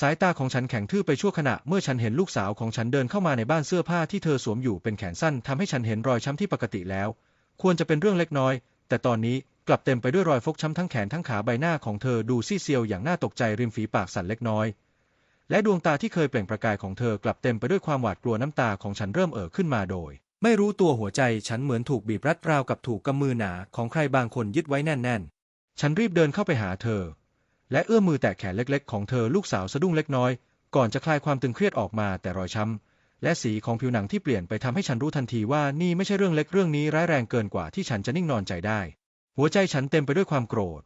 สายตาของฉันแข็งทื่อไปชั่วขณะเมื่อฉันเห็นลูกสาวของฉันเดินเข้ามาในบ้านเสื้อผ้าที่เธอสวมอยู่เป็นแขนสั้นทำให้ฉันเห็นรอยช้ำที่ปกติแล้ว ควรจะเป็นเรื่องเล็กน้อย แต่ตอนนี้กลับเต็มไปด้วยรอยฟกช้ำทั้งแขนทั้งขาใบหน้าของเธอดูซีดเซียวอย่างน่าตกใจริมฝีปากสั่นเล็กน้อย และดวงตาที่เคยเปล่งประกายของเธอกลับเต็มไปด้วยความหวาดกลัวน้ำตาของฉันเริ่มเอ่อขึ้นมาโดย ไม่รู้ตัวหัวใจฉันเหมือนถูกบีบรัดราวกับถูกกำมือหนาของใครบางคนยึดไว้แน่นๆ ฉันรีบเดินเข้าไปหาเธอ และเอื้อมมือแตะแขนเล็กๆ ของเธอลูกสาวสะดุ้งเล็กน้อย ก่อนจะคลายความตึงเครียดออกมาแต่รอยช้ำ และสีของผิวหนังที่เปลี่ยนไปทำให้ฉันรู้ทันทีว่านี่ไม่ใช่เรื่องเล็กเรื่องนี้ร้ายแรงเกินกว่าที่ฉันจะนิ่งนอนใจได้ หัวใจฉันเต็มไปด้วยความโกรธ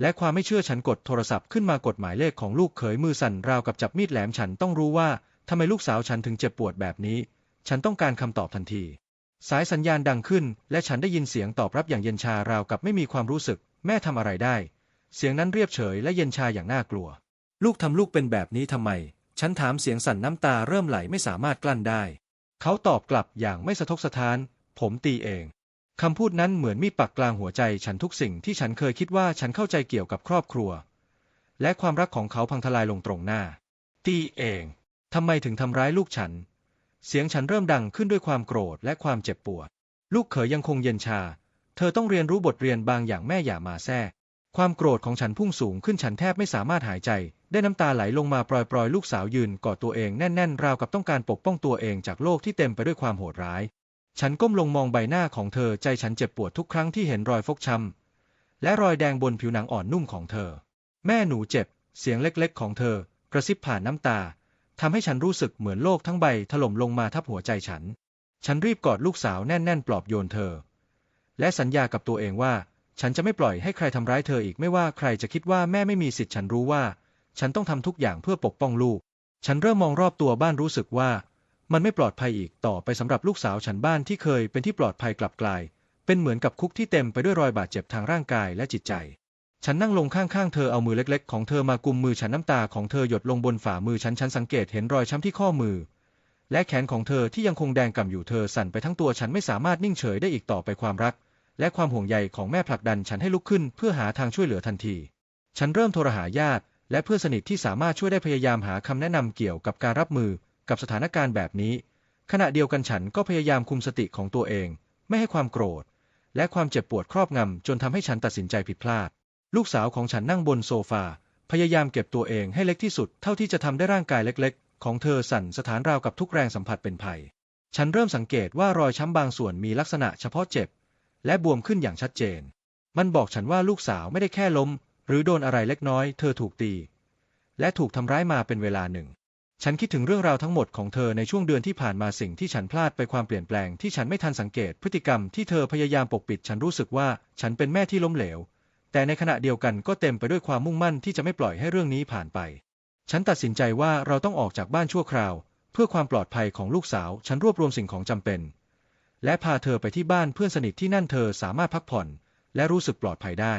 และความไม่เชื่อฉันกดโทรศัพท์ขึ้นมากดหมายเลขของลูกเขยมือสั่นราวกับจับมีดแหลมฉันต้องรู้ว่าทำไมลูกสาวฉันถึงเจ็บปวดแบบนี้ ฉันต้องการคำตอบทันที สายสัญญาณดังขึ้น และฉันได้ยินเสียงตอบรับอย่างเย็นชาราวกับไม่มีความรู้สึก แม่ทำอะไรได้ เสียงนั้นเรียบเฉยและเย็นชาอย่างน่ากลัว ลูกทำลูกเป็นแบบนี้ทำไม ฉันถามเสียงสั่นน้ำตาเริ่มไหลไม่สามารถกลั้นได้ เขาตอบกลับอย่างไม่สะทกสะท้าน ผมตีเอง คำพูดนั้นเหมือนมีดปักกลางหัวใจฉันทุกสิ่งที่ฉันเคยคิดว่าฉันเข้าใจเกี่ยวกับครอบครัว และความรักของเขาพังทลายลงตรงหน้า ตีเองทำไมถึงทำร้ายลูกฉัน เสียงฉันเริ่มดังขึ้นด้วยความโกรธและความเจ็บปวด ลูกเขยยังคงเย็นชา เธอต้องเรียนรู้บทเรียนบางอย่างแม่อย่ามาแทรก ความโกรธของฉันพุ่งสูงขึ้นฉันแทบไม่สามารถหายใจ ได้น้ำตาไหลลงมาปล่อยๆ ลูกสาวยืนกอดตัวเองแน่นๆ ราวกับต้องการปกป้องตัวเองจากโลกที่เต็มไปด้วยความโหดร้าย ฉันก้มลงมองใบหน้าของเธอใจฉันเจ็บปวดทุกครั้งที่เห็นรอยฟกช้ำและรอยแดงบนผิวหนังอ่อนนุ่มของเธอ แม่หนูเจ็บ เสียงเล็กๆ ของเธอ กระซิบผ่านน้ำตาทำให้ฉันรู้สึกเหมือนโลกทั้งใบถล่มลงมาทับหัวใจฉัน ฉันรีบกอดลูกสาวแน่นๆ ปลอบโยนเธอ และสัญญากับตัวเองว่า ฉันจะไม่ปล่อยให้ใครทำร้ายเธออีกไม่ว่าใครจะคิดว่าแม่ไม่มีสิทธิ์ฉันรู้ว่า ฉันต้องทำทุกอย่างเพื่อปกป้องลูก ฉันเริ่มมองรอบตัวบ้านรู้สึกว่า มันไม่ปลอดภัยอีกต่อไปสำหรับลูกสาวฉันบ้านที่เคยเป็นที่ปลอดภัยกลับกลาย เป็นเหมือนกับคุกที่เต็มไปด้วยรอยบาดเจ็บทางร่างกายและจิตใจ ฉันนั่งลงข้างๆเธอเอามือเล็ก ๆ ของเธอมากุมมือฉันน้ำตาของเธอหยดลงบนฝ่ามือฉันฉันสังเกตเห็นรอยช้ำที่ข้อมือ และแขนของเธอที่ยังคงแดงก่ำอยู่เธอสั่นไปทั้งตัวฉันไม่สามารถนิ่งเฉยได้อีกต่อไปความรัก และความห่วงใยของแม่ผลักดันฉันให้ลุกขึ้นเพื่อหาทางช่วยเหลือทันที ฉันเริ่มโทรหาญาติ และเพื่อนสนิทที่สามารถช่วยได้พยายามหาคำแนะนำเกี่ยวกับการรับมือกับสถานการณ์แบบนี้ ขณะเดียวกันฉันก็พยายามคุมสติของตัวเอง ไม่ให้ความโกรธ และความเจ็บปวดครอบงำจนทำให้ฉันตัดสินใจผิดพลาด ลูกสาวของฉันนั่งบนโซฟา พยายามเก็บตัวเองให้เล็กที่สุดเท่าที่จะทำได้ร่างกายเล็ก ๆ ของเธอสั่นสถานราวกับทุกแรงสัมผัสเป็นภัย ฉันเริ่มสังเกตว่ารอยช้ำบางส่วนมีลักษณะเฉพาะเจ็บ และบวมขึ้นอย่างชัดเจน มันบอกฉันว่าลูกสาวไม่ได้แค่ล้ม หรือโดนอะไรเล็กน้อย เธอถูกตี และถูกทำร้ายมาเป็นเวลาหนึ่ง ฉันคิดถึงเรื่องราวทั้งหมดของเธอในช่วงเดือนที่ผ่านมาสิ่งที่ฉันพลาดไปความเปลี่ยนแปลงที่ฉันไม่ทันสังเกตพฤติกรรมที่เธอพยายามปกปิด ฉันรู้สึกว่าฉันเป็นแม่ที่ล้มเหลว แต่ในขณะเดียวกันก็เต็มไปด้วยความมุ่งมั่นที่จะไม่ปล่อยให้เรื่องนี้ผ่านไป ฉันตัดสินใจว่าเราต้องออกจากบ้านชั่วคราว เพื่อความปลอดภัยของลูกสาว ฉันรวบรวมสิ่งของจำเป็น และพาเธอไปที่บ้านเพื่อนสนิทที่นั่นเธอสามารถพักผ่อน และรู้สึกปลอดภัยได้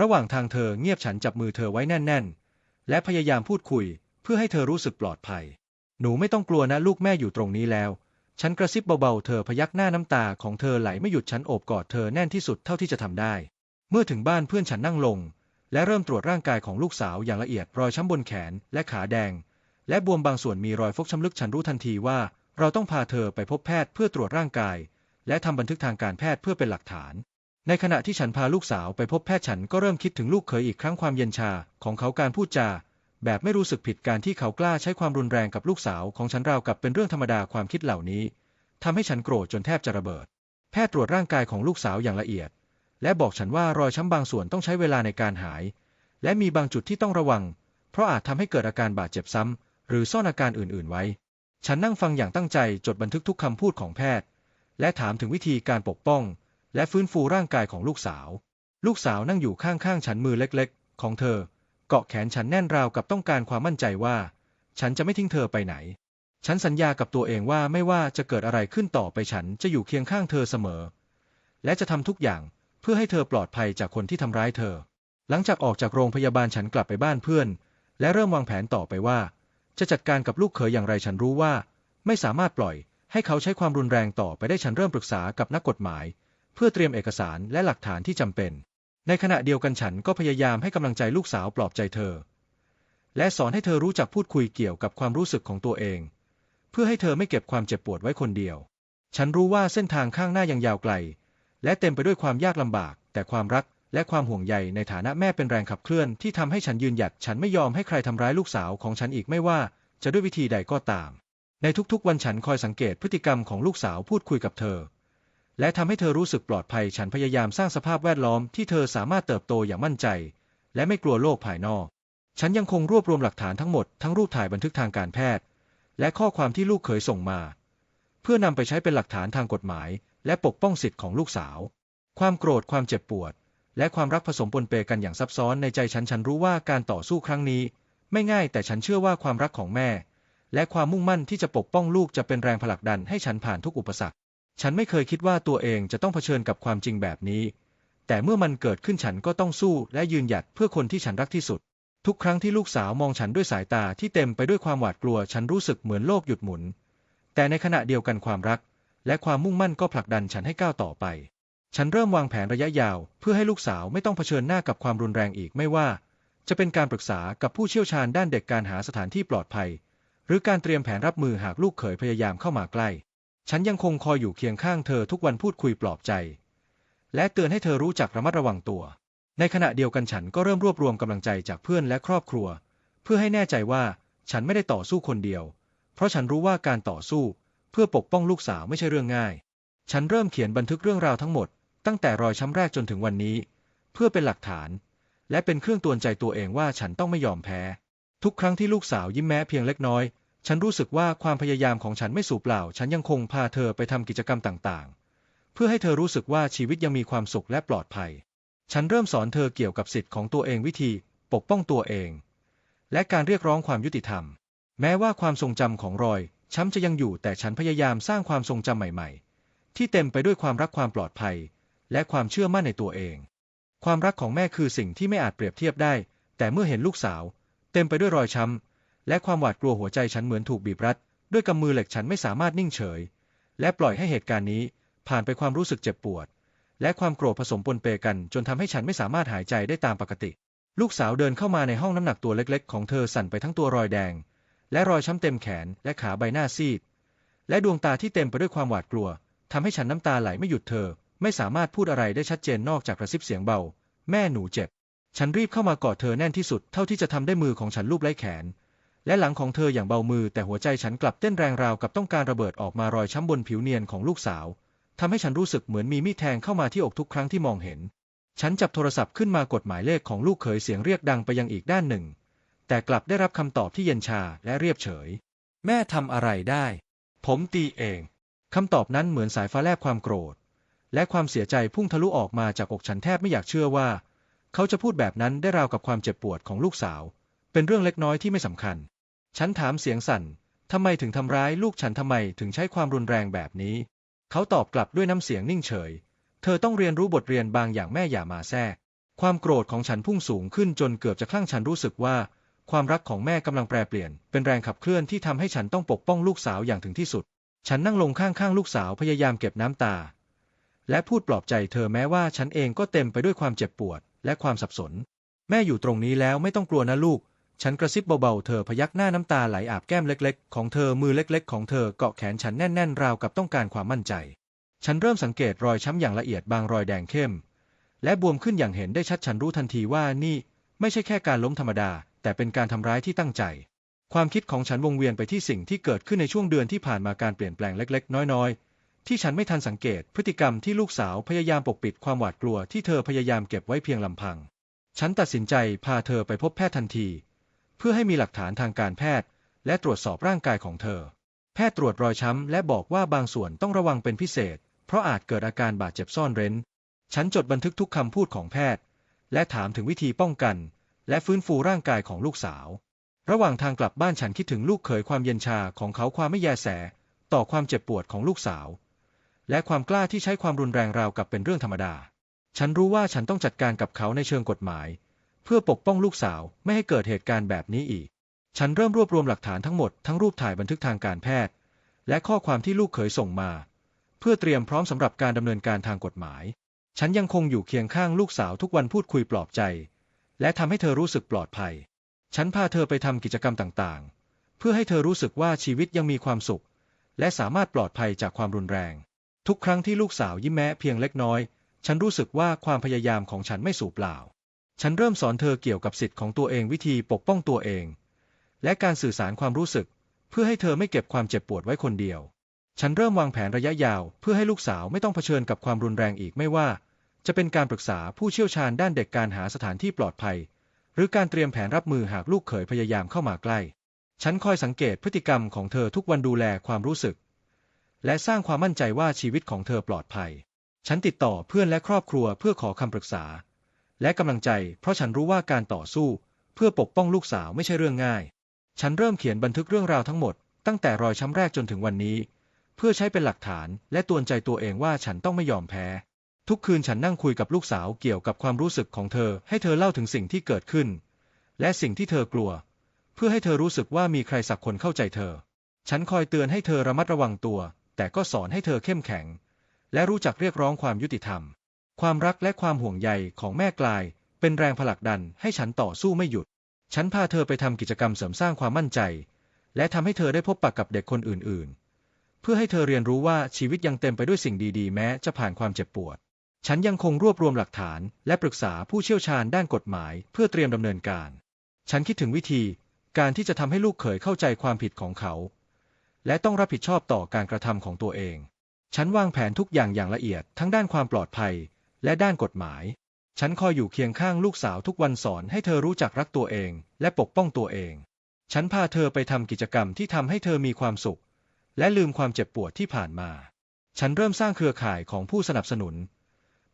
ระหว่างทางเธอเงียบฉันจับมือเธอไว้แน่น ๆ และพยายามพูดคุย เพื่อให้เธอรู้สึกปลอดภัย หนูไม่ต้องกลัวนะลูกแม่อยู่ตรงนี้แล้ว ฉันกระซิบเบาๆ เธอพยักหน้าน้ำตาของเธอไหลไม่หยุดฉันโอบกอดเธอแน่นที่สุดเท่าที่จะทำได้ เมื่อถึงบ้านเพื่อนฉันนั่งลง และเริ่มตรวจร่างกายของลูกสาวอย่างละเอียดรอยช้ำบนแขนและขาแดง และบวมบางส่วนมีรอยฟกช้ำลึกฉันรู้ทันทีว่า เราต้องพาเธอไปพบแพทย์เพื่อตรวจร่างกาย และทำบันทึกทางการแพทย์เพื่อเป็นหลักฐาน ในขณะที่ฉันพาลูกสาวไปพบแพทย์ฉันก็เริ่มคิดถึงลูกเขยอีกครั้งความเย็นชาของเขาการพูดจา แบบไม่รู้สึกผิดการที่เขากล้าใช้ความรุนแรงกับลูกสาวของฉันราวกับเป็นเรื่องธรรมดาความคิดเหล่านี้ทำให้ฉันโกรธจนแทบจะระเบิด แพทย์ตรวจร่างกายของลูกสาวอย่างละเอียด และบอกฉันว่ารอยช้ำบางส่วนต้องใช้เวลาในการหาย และมีบางจุดที่ต้องระวัง เพราะอาจทำให้เกิดอาการบาดเจ็บซ้ำหรือซ่อนอาการอื่นๆไว้ ฉันนั่งฟังอย่างตั้งใจจดบันทึกทุกคำพูดของแพทย์ และถามถึงวิธีการปกป้อง และฟื้นฟูร่างกายของลูกสาว ลูกสาวนั่งอยู่ข้างๆฉันมือเล็กๆ ของเธอ เกาะแขนฉันแน่นราวกับต้องการความมั่นใจว่า ฉันจะไม่ทิ้งเธอไปไหน ฉันสัญญากับตัวเองว่าไม่ว่าจะเกิดอะไรขึ้นต่อไปฉันจะอยู่เคียงข้างเธอเสมอ และจะทำทุกอย่างเพื่อให้เธอปลอดภัยจากคนที่ทำร้ายเธอ หลังจากออกจากโรงพยาบาลฉันกลับไปบ้านเพื่อน และเริ่มวางแผนต่อไปว่า จะจัดการกับลูกเขยอย่างไรฉันรู้ว่า ไม่สามารถปล่อย ให้เขาใช้ความรุนแรงต่อไปได้ฉันเริ่มปรึกษากับนักกฎหมาย เพื่อเตรียมเอกสารและหลักฐานที่จำเป็น ในขณะเดียวกันฉันก็พยายามให้กำลังใจลูกสาวปลอบใจเธอ และสอนให้เธอรู้จักพูดคุยเกี่ยวกับความรู้สึกของตัวเอง เพื่อให้เธอไม่เก็บความเจ็บปวดไว้คนเดียว ฉันรู้ว่าเส้นทางข้างหน้ายังยาวไกล และเต็มไปด้วยความยากลำบาก แต่ความรักและความห่วงใยในฐานะแม่เป็นแรงขับเคลื่อนที่ทำให้ฉันยืนหยัด ฉันไม่ยอมให้ใครทำร้ายลูกสาวของฉันอีกไม่ว่าจะด้วยวิธีใดก็ตาม ในทุกๆ วันฉันคอยสังเกตพฤติกรรมของลูกสาวพูดคุยกับเธอ และทำให้เธอรู้สึกปลอดภัยฉันพยายามสร้างสภาพแวดล้อมที่เธอสามารถเติบโตอย่างมั่นใจ และไม่กลัวโลกภายนอก ฉันยังคงรวบรวมหลักฐานทั้งหมดทั้งรูปถ่ายบันทึกทางการแพทย์ และข้อความที่ลูกเคยส่งมา เพื่อนำไปใช้เป็นหลักฐานทางกฎหมาย และปกป้องสิทธิ์ของลูกสาว ความโกรธความเจ็บปวด และความรักผสมปนเปกันอย่างซับซ้อนในใจฉันฉันรู้ว่าการต่อสู้ครั้งนี้ ไม่ง่ายแต่ฉันเชื่อว่าความรักของแม่ และความมุ่งมั่นที่จะปกป้องลูกจะเป็นแรงผลักดันให้ฉันผ่านทุกอุปสรรค ฉันไม่เคยคิดว่าตัวเองจะต้องเผชิญกับความจริงแบบนี้ แต่เมื่อมันเกิดขึ้นฉันก็ต้องสู้และยืนหยัดเพื่อคนที่ฉันรักที่สุด ทุกครั้งที่ลูกสาวมองฉันด้วยสายตาที่เต็มไปด้วยความหวาดกลัว ฉันรู้สึกเหมือนโลกหยุดหมุน แต่ในขณะเดียวกันความรัก และความมุ่งมั่นก็ผลักดันฉันให้ก้าวต่อไป ฉันเริ่มวางแผนระยะยาว เพื่อให้ลูกสาวไม่ต้องเผชิญหน้ากับความรุนแรงอีกไม่ว่า จะเป็นการปรึกษากับผู้เชี่ยวชาญด้านเด็กการหาสถานที่ปลอดภัย หรือการเตรียมแผนรับมือหากลูกเขยพยายามเข้ามาใกล้ ฉันยังคงคอยอยู่เคียงข้างเธอทุกวันพูดคุยปลอบใจ และเตือนให้เธอรู้จักระมัดระวังตัว ในขณะเดียวกันฉันก็เริ่มรวบรวมกำลังใจจากเพื่อนและครอบครัว เพื่อให้แน่ใจว่าฉันไม่ได้ต่อสู้คนเดียว เพราะฉันรู้ว่าการต่อสู้ เพื่อปกป้องลูกสาวไม่ใช่เรื่องง่าย ฉันเริ่มเขียนบันทึกเรื่องราวทั้งหมด ตั้งแต่รอยช้ำแรกจนถึงวันนี้ เพื่อเป็นหลักฐาน และเป็นเครื่องตือนใจตัวเองว่าฉันต้องไม่ยอมแพ้ ทุกครั้งที่ลูกสาวยิ้มแม้เพียงเล็กน้อย ฉันรู้สึกว่าความพยายามของฉันไม่สูญเปล่า ฉันยังคงพาเธอไปทำกิจกรรมต่างๆ เพื่อให้เธอรู้สึกว่าชีวิตยังมีความสุขและปลอดภัย ฉันเริ่มสอนเธอเกี่ยวกับสิทธิ์ของตัวเองวิธี ปกป้องตัวเอง และการเรียกร้องความยุติธรรม แม้ว่าความทรงจำของรอยช้ำจะยังอยู่แต่ฉันพยายามสร้างความทรงจำใหม่ๆ ที่เต็มไปด้วยความรักความปลอดภัย และความเชื่อมั่นในตัวเอง ความรักของแม่คือสิ่งที่ไม่อาจเปรียบเทียบได้ แต่เมื่อเห็นลูกสาว เต็มไปด้วยรอยช้ำ และความหวาดกลัวหัวใจฉันเหมือนถูกบีบรัด ด้วยกำมือเหล็กฉันไม่สามารถนิ่งเฉย และปล่อยให้เหตุการณ์นี้ ผ่านไปความรู้สึกเจ็บปวด และความโกรธผสมปนเปกัน จนทำให้ฉันไม่สามารถหายใจได้ตามปกติ ลูกสาวเดินเข้ามาในห้องน้ำหนักตัวเล็กๆ ของเธอสั่นไปทั้งตัวรอยแดง และรอยช้ำเต็มแขนและขาใบหน้าซีด และดวงตาที่เต็มไปด้วยความหวาดกลัวทำให้ฉันน้ำตาไหลไม่หยุดเธอ ไม่สามารถพูดอะไรได้ชัดเจนนอกจากกระซิบเสียงเบา แม่หนูเจ็บ ฉันรีบเข้ามากอดเธอแน่นที่สุดเท่าที่จะทำได้มือของฉันลูบไล้แขน และหลังของเธออย่างเบามือแต่หัวใจฉันกลับเต้นแรงราวกับต้องการระเบิดออกมารอยช้ำบนผิวเนียนของลูกสาวทำให้ฉันรู้สึกเหมือนมีมีดแทงเข้ามาที่อกทุกครั้งที่มองเห็น ฉันจับโทรศัพท์ขึ้นมากดหมายเลขของลูกเขยเสียงเรียกดังไปยังอีกด้านหนึ่ง แต่กลับได้รับคำตอบที่เย็นชาและเรียบเฉย แม่ทำอะไรได้ ผมตีเองคำตอบนั้นเหมือนสายฟ้าแลบความโกรธ และความเสียใจพุ่งทะลุออกมาจากอกฉันแทบไม่อยากเชื่อว่า เขาจะพูดแบบนั้นได้ราวกับความเจ็บปวดของลูกสาว เป็นเรื่องเล็กน้อยที่ไม่สำคัญ ฉันถามเสียงสั่น ทำไมถึงทำร้ายลูกฉันทำไมถึงใช้ความรุนแรงแบบนี้ เขาตอบกลับด้วยน้ำเสียงนิ่งเฉย เธอต้องเรียนรู้บทเรียนบางอย่างแม่อย่ามาแทรก ความโกรธของฉันพุ่งสูงขึ้นจนเกือบจะคลั่งฉันรู้สึกว่า ความรักของแม่กำลังแปรเปลี่ยน เป็นแรงขับเคลื่อนที่ทำให้ฉันต้องปกป้องลูกสาวอย่างถึงที่สุด ฉันนั่งลงข้างๆลูกสาวพยายามเก็บน้ำตา และพูดปลอบใจเธอแม้ว่าฉันเองก็เต็มไปด้วยความเจ็บปวด และความสับสน แม่อยู่ตรงนี้แล้วไม่ต้องกลัวนะลูก ฉันกระซิบเบาๆ เธอพยักหน้าน้ำตาไหลอาบแก้มเล็กๆ ของเธอ มือเล็กๆ ของเธอเกาะแขนฉันแน่นๆ ราวกับต้องการความมั่นใจ ฉันเริ่มสังเกตรอยช้ำอย่างละเอียดบางรอยแดงเข้ม และบวมขึ้นอย่างเห็นได้ชัดฉันรู้ทันทีว่านี่ ไม่ใช่แค่การล้มธรรมดา แต่เป็นการทำร้ายที่ตั้งใจ ความคิดของฉันวงเวียนไปที่สิ่งที่เกิดขึ้นในช่วงเดือนที่ผ่านมาการเปลี่ยนแปลงเล็กๆ น้อยๆ ที่ฉันไม่ทันสังเกต พฤติกรรมที่ลูกสาวพยายามปกปิดความหวาดกลัวที่เธอพยายามเก็บไว้เพียงลำพัง ฉันตัดสินใจพาเธอไปพบแพทย์ทันที เพื่อให้มีหลักฐานทางการแพทย์ และตรวจสอบร่างกายของเธอ แพทย์ตรวจรอยช้ำ และบอกว่าบางส่วนต้องระวังเป็นพิเศษ เพราะอาจเกิดอาการบาดเจ็บซ่อนเร้น ฉันจดบันทึกทุกคำพูดของแพทย์ และถามถึงวิธีป้องกัน และฟื้นฟูร่างกายของลูกสาว ระหว่างทางกลับบ้านฉันคิดถึงลูกเขยความเย็นชาของเขาความไม่แยแส ต่อความเจ็บปวดของลูกสาว และความกล้าที่ใช้ความรุนแรงราวกับเป็นเรื่องธรรมดา ฉันรู้ว่าฉันต้องจัดการกับเขาในเชิงกฎหมาย เพื่อปกป้องลูกสาวไม่ให้เกิดเหตุการณ์แบบนี้อีก ฉันเริ่มรวบรวมหลักฐานทั้งหมดทั้งรูปถ่ายบันทึกทางการแพทย์ และข้อความที่ลูกเขยส่งมา เพื่อเตรียมพร้อมสำหรับการดำเนินการทางกฎหมาย ฉันยังคงอยู่เคียงข้างลูกสาวทุกวันพูดคุยปลอบใจ และทำให้เธอรู้สึกปลอดภัย ฉันพาเธอไปทำกิจกรรมต่างๆ เพื่อให้เธอรู้สึกว่าชีวิตยังมีความสุข และสามารถปลอดภัยจากความรุนแรง ทุกครั้งที่ลูกสาวยิ้มแม้เพียงเล็กน้อย ฉันรู้สึกว่าความพยายามของฉันไม่สูญเปล่า ฉันเริ่มสอนเธอเกี่ยวกับสิทธิ์ของตัวเองวิธีปกป้องตัวเอง และการสื่อสารความรู้สึก เพื่อให้เธอไม่เก็บความเจ็บปวดไว้คนเดียว ฉันเริ่มวางแผนระยะยาว เพื่อให้ลูกสาวไม่ต้องเผชิญกับความรุนแรงอีกไม่ว่า จะเป็นการปรึกษาผู้เชี่ยวชาญด้านเด็กการหาสถานที่ปลอดภัย หรือการเตรียมแผนรับมือหากลูกเขยพยายามเข้ามาใกล้ ฉันคอยสังเกตพฤติกรรมของเธอทุกวันดูแลความรู้สึก และสร้างความมั่นใจว่าชีวิตของเธอปลอดภัย ฉันติดต่อเพื่อนและครอบครัวเพื่อขอคำปรึกษา และกำลังใจ เพราะฉันรู้ว่าการต่อสู้ เพื่อปกป้องลูกสาวไม่ใช่เรื่องง่าย ฉันเริ่มเขียนบันทึกเรื่องราวทั้งหมด ตั้งแต่รอยช้ำแรกจนถึงวันนี้ เพื่อใช้เป็นหลักฐานและตือนใจตัวเองว่าฉันต้องไม่ยอมแพ้ ทุกคืนฉันนั่งคุยกับลูกสาวเกี่ยวกับความรู้สึกของเธอ ให้เธอเล่าถึงสิ่งที่เกิดขึ้น และสิ่งที่เธอกลัว เพื่อให้เธอรู้สึกว่ามีใครสักคนเข้าใจเธอ ฉันคอยเตือนให้เธอระมัดระวังตัว แต่ก็สอนให้เธอเข้มแข็ง และรู้จักเรียกร้องความยุติธรรม ความรักและความห่วงใยของแม่กลาย เป็นแรงผลักดันให้ฉันต่อสู้ไม่หยุด ฉันพาเธอไปทำกิจกรรมเสริมสร้างความมั่นใจ และทำให้เธอได้พบปะกับเด็กคนอื่น ๆ เพื่อให้เธอเรียนรู้ว่าชีวิตยังเต็มไปด้วยสิ่งดี ๆ แม้จะผ่านความเจ็บปวด ฉันยังคงรวบรวมหลักฐานและปรึกษาผู้เชี่ยวชาญด้านกฎหมาย เพื่อเตรียมดำเนินการ ฉันคิดถึงวิธี การที่จะทำให้ลูกเขยเข้าใจความผิดของเขา และต้องรับผิดชอบต่อการกระทำของตัวเอง ฉันวางแผนทุกอย่างอย่างละเอียดทั้งด้านความปลอดภัย และด้านกฎหมาย ฉันคอยอยู่เคียงข้างลูกสาวทุกวันสอนให้เธอรู้จักรักตัวเอง และปกป้องตัวเอง ฉันพาเธอไปทำกิจกรรมที่ทำให้เธอมีความสุข และลืมความเจ็บปวดที่ผ่านมา ฉันเริ่มสร้างเครือข่ายของผู้สนับสนุน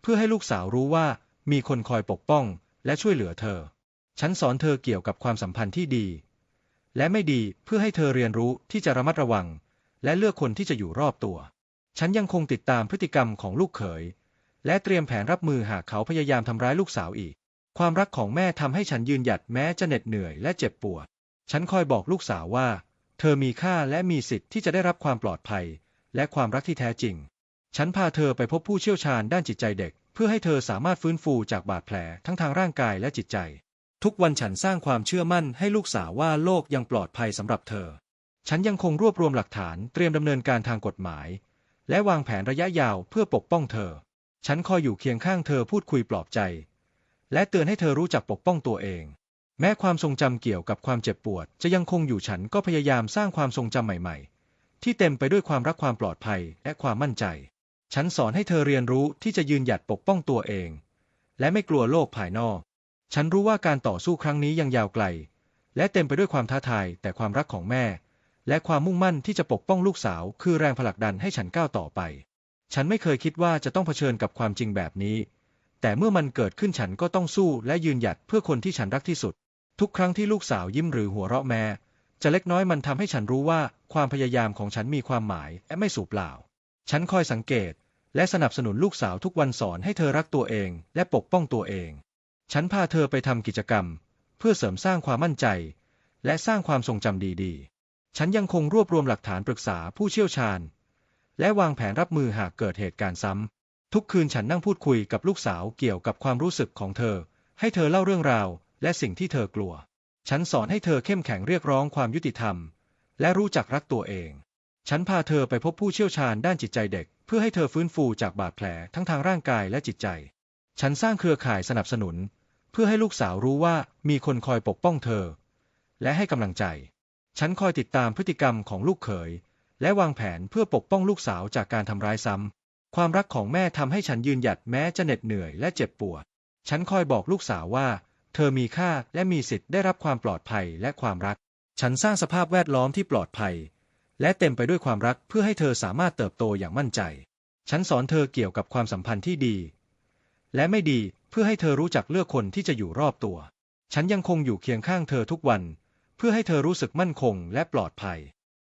เพื่อให้ลูกสาวรู้ว่ามีคนคอยปกป้องและช่วยเหลือเธอ ฉันสอนเธอเกี่ยวกับความสัมพันธ์ที่ดี และไม่ดีเพื่อให้เธอเรียนรู้ที่จะระมัดระวัง และเลือกคนที่จะอยู่รอบตัว ฉันยังคงติดตามพฤติกรรมของลูกเขย และเตรียมแผนรับมือหากเขาพยายามทำร้ายลูกสาวอีก ความรักของแม่ทำให้ฉันยืนหยัดแม้จะเหน็ดเหนื่อยและเจ็บปวด ฉันคอยบอกลูกสาวว่า เธอมีค่าและมีสิทธิ์ที่จะได้รับความปลอดภัย และความรักที่แท้จริง ฉันพาเธอไปพบผู้เชี่ยวชาญด้านจิตใจเด็ก เพื่อให้เธอสามารถฟื้นฟูจากบาดแผลทั้งทางร่างกายและจิตใจ ทุกวันฉันสร้างความเชื่อมั่นให้ลูกสาวว่าโลกยังปลอดภัยสำหรับเธอ ฉันยังคงรวบรวมหลักฐานเตรียมดำเนินการทางกฎหมาย และวางแผนระยะยาวเพื่อปกป้องเธอ ฉันคอยอยู่เคียงข้างเธอพูดคุยปลอบใจ และเตือนให้เธอรู้จักปกป้องตัวเอง แม้ความทรงจำเกี่ยวกับความเจ็บปวด จะยังคงอยู่ฉันก็พยายามสร้างความทรงจำใหม่ ๆ ที่เต็มไปด้วยความรักความปลอดภัยและความมั่นใจ ฉันสอนให้เธอเรียนรู้ที่จะยืนหยัดปกป้องตัวเอง และไม่กลัวโลกภายนอก ฉันรู้ว่าการต่อสู้ครั้งนี้ยังยาวไกล และเต็มไปด้วยความท้าทายแต่ความรักของแม่ และความมุ่งมั่นที่จะปกป้องลูกสาว คือแรงผลักดันให้ฉันก้าวต่อไป ฉันไม่เคยคิดว่าจะต้องเผชิญกับความจริงแบบนี้ แต่เมื่อมันเกิดขึ้นฉันก็ต้องสู้และยืนหยัดเพื่อคนที่ฉันรักที่สุด ทุกครั้งที่ลูกสาวยิ้มหรือหัวเราะแม้จะเล็กน้อยมันทำให้ฉันรู้ว่าความพยายามของฉันมีความหมายและไม่สูญเปล่า ฉันคอยสังเกต และสนับสนุนลูกสาวทุกวันสอนให้เธอรักตัวเอง และปกป้องตัวเอง ฉันพาเธอไปทำกิจกรรม เพื่อเสริมสร้างความมั่นใจ และสร้างความทรงจำดีๆ ฉันยังคงรวบรวมหลักฐานปรึกษาผู้เชี่ยวชาญ และวางแผนรับมือหากเกิดเหตุการณ์ซ้ำ ทุกคืนฉันนั่งพูดคุยกับลูกสาวเกี่ยวกับความรู้สึกของเธอ ให้เธอเล่าเรื่องราว และสิ่งที่เธอกลัว ฉันสอนให้เธอเข้มแข็งเรียกร้องความยุติธรรม และรู้จักรักตัวเอง ฉันพาเธอไปพบผู้เชี่ยวชาญด้านจิตใจเด็ก เพื่อให้เธอฟื้นฟูจากบาดแผลทั้งทางร่างกายและจิตใจ ฉันสร้างเครือข่ายสนับสนุน เพื่อให้ลูกสาวรู้ว่ามีคนคอยปกป้องเธอ และให้กำลังใจ ฉันคอยติดตามพฤติกรรมของลูกเขย และวางแผนเพื่อปกป้องลูกสาวจากการทำร้ายซ้ำ ความรักของแม่ทำให้ฉันยืนหยัดแม้จะเหน็ดเหนื่อยและเจ็บปวด ฉันคอยบอกลูกสาวว่า เธอมีค่าและมีสิทธิ์ได้รับความปลอดภัยและความรัก ฉันสร้างสภาพแวดล้อมที่ปลอดภัย และเต็มไปด้วยความรักเพื่อให้เธอสามารถเติบโตอย่างมั่นใจ ฉันสอนเธอเกี่ยวกับความสัมพันธ์ที่ดี และไม่ดีเพื่อให้เธอรู้จักเลือกคนที่จะอยู่รอบตัว ฉันยังคงอยู่เคียงข้างเธอทุกวัน เพื่อให้เธอรู้สึกมั่นคงและปลอดภัย